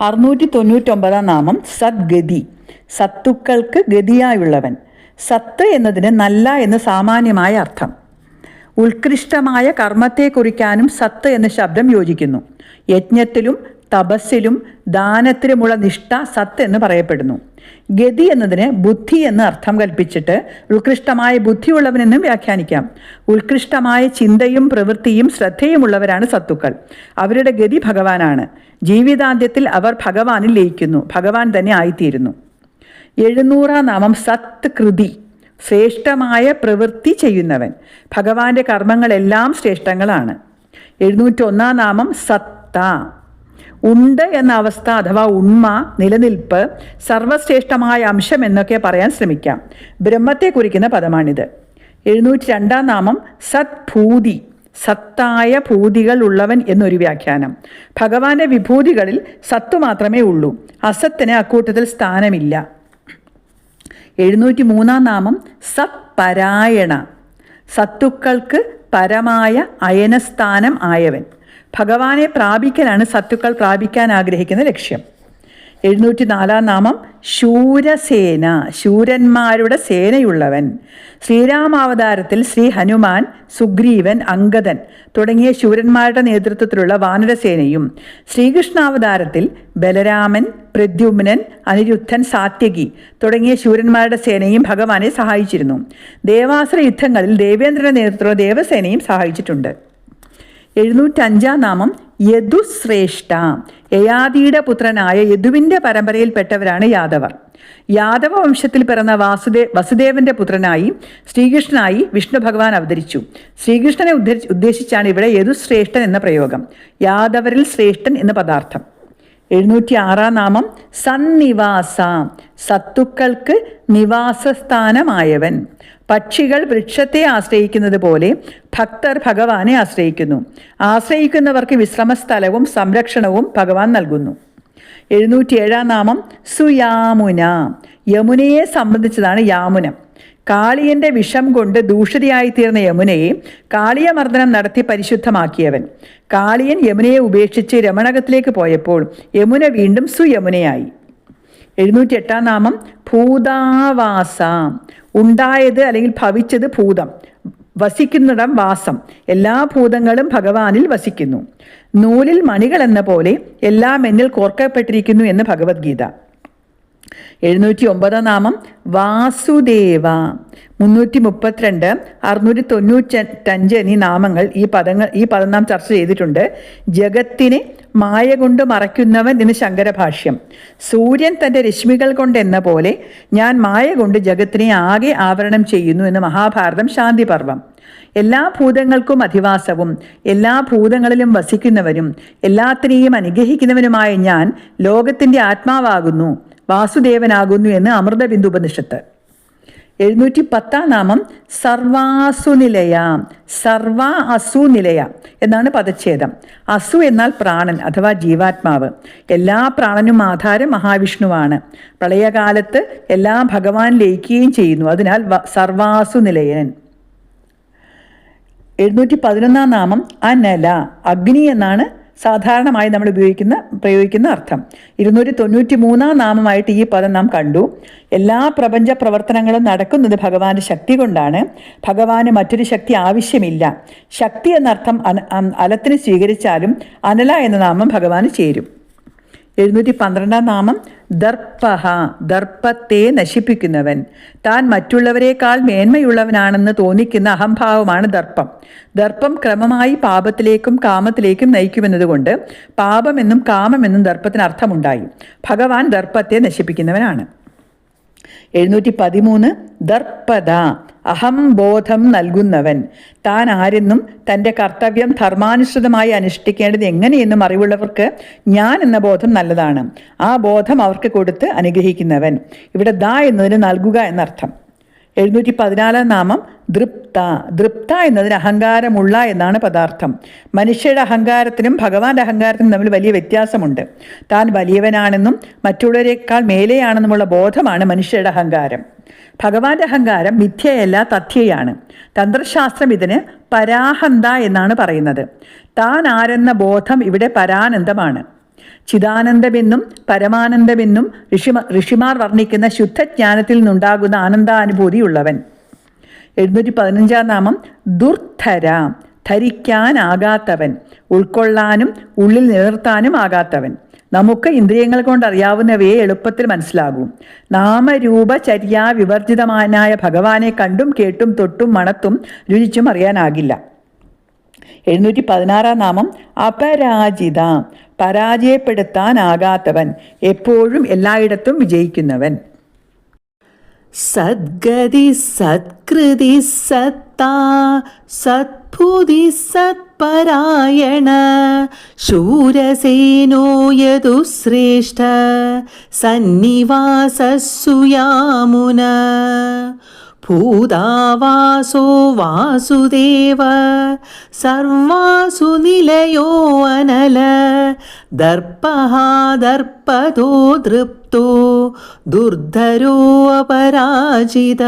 അറുന്നൂറ്റി തൊണ്ണൂറ്റൊമ്പതാം നാമം സദ്ഗതി. സത്തുക്കൾക്ക് ഗതിയായുള്ളവൻ. സത്ത് എന്നതിന് നല്ല എന്ന് സാമാന്യമായ അർത്ഥം. ഉത്കൃഷ്ടമായ കർമ്മത്തെ കുറിക്കാനും സത്ത് എന്ന ശബ്ദം യോജിക്കുന്നു. യജ്ഞത്തിലും തപസ്സിലും ദാനത്തിലുമുള്ള നിഷ്ഠ സത്ത് എന്ന് പറയപ്പെടുന്നു. ഗതി എന്നതിന് ബുദ്ധി എന്ന് അർത്ഥം കൽപ്പിച്ചിട്ട് ഉത്കൃഷ്ടമായ ബുദ്ധിയുള്ളവനെന്നും വ്യാഖ്യാനിക്കാം. ഉത്കൃഷ്ടമായ ചിന്തയും പ്രവൃത്തിയും ശ്രദ്ധയുമുള്ളവരാണ് സത്തുക്കൾ. അവരുടെ ഗതി ഭഗവാനാണ്. ജീവിതാന്ത്യത്തിൽ അവർ ഭഗവാനിൽ ലയിക്കുന്നു. ഭഗവാൻ തന്നെ ആയിത്തീരുന്നു. എഴുന്നൂറാം നാമം സത്ത് കൃതി. ശ്രേഷ്ഠമായ പ്രവൃത്തി ചെയ്യുന്നവൻ. ഭഗവാന്റെ കർമ്മങ്ങളെല്ലാം ശ്രേഷ്ഠങ്ങളാണ്. എഴുന്നൂറ്റൊന്നാം നാമം സത്ത. ഉണ്ട് എന്ന അവസ്ഥ അഥവാ ഉണ്മ നിലനിൽപ്പ് സർവശ്രേഷ്ഠമായ അംശം എന്നൊക്കെ പറയാൻ ശ്രമിക്കാം. ബ്രഹ്മത്തെ കുറിക്കുന്ന പദമാണിത്. എഴുന്നൂറ്റി രണ്ടാം നാമം സത്ഭൂതി സത്തായ ഭൂതികൾ ഉള്ളവൻ എന്നൊരു വ്യാഖ്യാനം. ഭഗവാന്റെ വിഭൂതികളിൽ സത്തു മാത്രമേ ഉള്ളൂ. അസത്തിന് അക്കൂട്ടത്തിൽ സ്ഥാനമില്ല. എഴുന്നൂറ്റി മൂന്നാം നാമം സത്പരായണ. സത്തുക്കൾക്ക് പരമായ അയനസ്ഥാനം ആയവൻ. ഭഗവാനെ പ്രാപിക്കലാണ് സത്തുക്കൾ പ്രാപിക്കാൻ ആഗ്രഹിക്കുന്ന ലക്ഷ്യം. എഴുന്നൂറ്റി നാലാം നാമം ശൂരസേന ശൂരന്മാരുടെ സേനയുള്ളവൻ. ശ്രീരാമാവതാരത്തിൽ ശ്രീ ഹനുമാൻ സുഗ്രീവൻ അങ്കദൻ തുടങ്ങിയ ശൂരന്മാരുടെ നേതൃത്വത്തിലുള്ള വാനരസേനയും ശ്രീകൃഷ്ണാവതാരത്തിൽ ബലരാമൻ പ്രദ്യുമ്നൻ അനിരുദ്ധൻ സാത്യകി തുടങ്ങിയ ശൂരന്മാരുടെ സേനയും ഭഗവാനെ സഹായിച്ചിരുന്നു. ദേവാസുര യുദ്ധങ്ങളിൽ ദേവേന്ദ്രന്റെ നേതൃത്വത്തിലുള്ള ദേവസേനയും സഹായിച്ചിട്ടുണ്ട്. എഴുന്നൂറ്റഞ്ചാം നാമം യദുശ്രേഷ്ഠ. യയാദിയുടെ പുത്രനായ യദുവിന്റെ പരമ്പരയിൽപ്പെട്ടവരാണ് യാദവർ. യാദവ വംശത്തിൽ പിറന്ന വാസുദേ വസുദേവന്റെ പുത്രനായി ശ്രീകൃഷ്ണനായി വിഷ്ണു ഭഗവാൻ അവതരിച്ചു. ശ്രീകൃഷ്ണനെ ഉദ്ദേശിച്ചാണ് ഇവിടെ യദുശ്രേഷ്ഠൻ എന്ന പ്രയോഗം. യാദവരിൽ ശ്രേഷ്ഠൻ എന്ന പദാർത്ഥം. എഴുന്നൂറ്റി ആറാം നാമം സന്നിവാസ. സത്തുക്കൾക്ക് നിവാസസ്ഥാനമായവൻ. പക്ഷികൾ വൃക്ഷത്തെ ആശ്രയിക്കുന്നത് പോലെ ഭക്തർ ഭഗവാനെ ആശ്രയിക്കുന്നു. ആശ്രയിക്കുന്നവർക്ക് വിശ്രമസ്ഥലവും സംരക്ഷണവും ഭഗവാൻ നൽകുന്നു. എഴുന്നൂറ്റി ഏഴാം നാമം സുയാമുന. യമുനയെ സംബന്ധിച്ചതാണ് യാമുനം. കാളിയന്റെ വിഷം കൊണ്ട് ദൂഷിതയായിത്തീർന്ന യമുനയെ കാളിയമർദ്ദനം നടത്തി പരിശുദ്ധമാക്കിയവൻ. കാളിയൻ യമുനയെ ഉപേക്ഷിച്ച് രമണകത്തിലേക്ക് പോയപ്പോൾ യമുന വീണ്ടും സുയമുനയായി. എഴുന്നൂറ്റി എട്ടാം നാമം ഭൂതാവാസ. ഉണ്ടായത് അല്ലെങ്കിൽ ഭവിച്ചത് ഭൂതം. വസിക്കുന്നിടം വാസം. എല്ലാ ഭൂതങ്ങളും ഭഗവാനിൽ വസിക്കുന്നു. നൂലിൽ മണികൾ എന്ന പോലെ എല്ലാം എന്നിൽ കോർക്കപ്പെട്ടിരിക്കുന്നു എന്ന് ഭഗവത്ഗീത. എഴുന്നൂറ്റി ഒമ്പതാം നാമം വാസുദേവ. മുന്നൂറ്റി മുപ്പത്തിരണ്ട് അറുന്നൂറ്റി തൊണ്ണൂറ്റഞ്ച് എന്നീ നാമങ്ങൾ ഈ പദങ്ങൾ ഈ പദം നാം ചർച്ച ചെയ്തിട്ടുണ്ട്. ജഗത്തിനെ മായ കൊണ്ട് മറയ്ക്കുന്നവൻ എന്ന് ശങ്കരഭാഷ്യം. സൂര്യൻ തന്റെ രശ്മികൾ കൊണ്ട് എന്ന പോലെ ഞാൻ മായ കൊണ്ട് ജഗത്തിനെ ആകെ ആവരണം ചെയ്യുന്നു എന്ന് മഹാഭാരതം ശാന്തിപർവം. എല്ലാ ഭൂതങ്ങൾക്കും അധിവാസവും എല്ലാ ഭൂതങ്ങളിലും വസിക്കുന്നവരും എല്ലാത്തിനെയും അനുഗ്രഹിക്കുന്നവനുമായ ഞാൻ ലോകത്തിന്റെ ആത്മാവാകുന്നു. വാസുദേവനാകുന്നു എന്ന് അമൃതബിന്ദു ഉപനിഷത്ത് എഴുന്നൂറ്റി പത്താം നാമം സർവാസുനിലയാം സർവ അസുനിലയ എന്നാണ് പദച്ഛേദം. അസു എന്നാൽ പ്രാണൻ അഥവാ ജീവാത്മാവ്. എല്ലാ പ്രാണനും ആധാരം മഹാവിഷ്ണുവാണ്. പ്രളയകാലത്ത് എല്ലാ ഭഗവാൻ ലയിക്കുകയും ചെയ്യുന്നു. അതിനാൽ സർവാസുനിലയൻ. എഴുന്നൂറ്റി പതിനൊന്നാം നാമം അനല അഗ്നി എന്നാണ് സാധാരണമായി നമ്മൾ ഉപയോഗിക്കുന്ന പ്രയോഗിക്കുന്ന അർത്ഥം. ഇരുന്നൂറ്റി തൊണ്ണൂറ്റി മൂന്നാം നാമമായിട്ട് ഈ പദം നാം കണ്ടു. എല്ലാ പ്രപഞ്ച പ്രവർത്തനങ്ങളും നടക്കുന്നത് ഭഗവാന്റെ ശക്തി കൊണ്ടാണ്. ഭഗവാന് മറ്റൊരു ശക്തി ആവശ്യമില്ല. ശക്തി എന്നർത്ഥം അലത്തിന് സ്വീകരിച്ചാലും അനല എന്ന നാമം ഭഗവാന് ചേരും. എഴുന്നൂറ്റി പന്ത്രണ്ടാം നാമം ദർപ്പഹ ദർപ്പത്തെ നശിപ്പിക്കുന്നവൻ. താൻ മറ്റുള്ളവരെക്കാൾ മേന്മയുള്ളവനാണെന്ന് തോന്നിക്കുന്ന അഹംഭാവമാണ് ദർപ്പം. ദർപ്പം ക്രമമായി പാപത്തിലേക്കും കാമത്തിലേക്കും നയിക്കുമെന്നതുകൊണ്ട് പാപമെന്നും കാമമെന്നും ദർപ്പത്തിന് അർത്ഥമുണ്ടായി. ഭഗവാൻ ദർപ്പത്തെ നശിപ്പിക്കുന്നവനാണ്. എഴുന്നൂറ്റി പതിമൂന്ന് ദർപ്പത അഹംബോധം നൽകുന്നവൻ. താൻ ആരെന്നും തന്റെ കർത്തവ്യം ധർമാനുസൃതമായി അനുഷ്ഠിക്കേണ്ടത് എങ്ങനെയെന്നും അറിവുള്ളവർക്ക് ഞാൻ എന്ന ബോധം നല്ലതാണ്. ആ ബോധം അവർക്ക് കൊടുത്ത് അനുഗ്രഹിക്കുന്നവൻ. ഇവിടെ ദ എന്നതിന് നൽകുക എന്നർത്ഥം. എഴുന്നൂറ്റി പതിനാലാം നാമം ദൃപ്ത. ദൃപ്ത എന്നതിന് അഹങ്കാരമുള്ള എന്നാണ് പദാർത്ഥം. മനുഷ്യരുടെ അഹങ്കാരത്തിനും ഭഗവാന്റെ അഹങ്കാരത്തിനും തമ്മിൽ വലിയ വ്യത്യാസമുണ്ട്. താൻ വലിയവനാണെന്നും മറ്റുള്ളവരെക്കാൾ മേലെയാണെന്നുമുള്ള ബോധമാണ് മനുഷ്യരുടെ അഹങ്കാരം. ഭഗവാന്റെ അഹങ്കാരം മിഥ്യയല്ല തഥ്യയാണ്. തന്ത്രശാസ്ത്രം ഇതിന് പരാഹന്ത എന്നാണ് പറയുന്നത്. താൻ ആരെന്ന ബോധം ഇവിടെ പരാനന്ദമാണ്. ചിദാനന്ദമെന്നും പരമാനന്ദമെന്നും ഋഷിമാർ ഋഷിമാർ വർണിക്കുന്ന ശുദ്ധജ്ഞാനത്തിൽ നിന്നുണ്ടാകുന്ന ആനന്ദാനുഭൂതിയുള്ളവൻ. എഴുന്നൂറ്റി പതിനഞ്ചാം നാമം ദുർധര. ധരിക്കാനാകാത്തവൻ. ഉൾക്കൊള്ളാനും ഉള്ളിൽ നിലനിർത്താനും ആകാത്തവൻ. നമുക്ക് ഇന്ദ്രിയങ്ങൾ കൊണ്ട് അറിയാവുന്നവയെ എളുപ്പത്തിൽ മനസ്സിലാകും. നാമരൂപ ചര്യാ വിവർജിതമാനായ ഭഗവാനെ കണ്ടും കേട്ടും തൊട്ടും മണത്തും രുചിച്ചും അറിയാനാകില്ല. എഴുന്നൂറ്റി പതിനാറാം നാമം അപരാജിത. പരാജയപ്പെടുത്താനാകാത്തവൻ. എപ്പോഴും എല്ലായിടത്തും വിജയിക്കുന്നവൻ. സദ്ഗതി സത്കൃതി സത്താ സത്ഭുതി സത്പരായണ ശൂരസേനോ യതു ശ്രേഷ്ഠ സന്നിവാസസുയാമുന ഭൂതാവാസോ വാസുദേവ സർവാസു നിലയോ അനല ദർപ്പഃ ദർപ്പതോ ദൃപ്തോ ദുർധരോ അപരാജിത.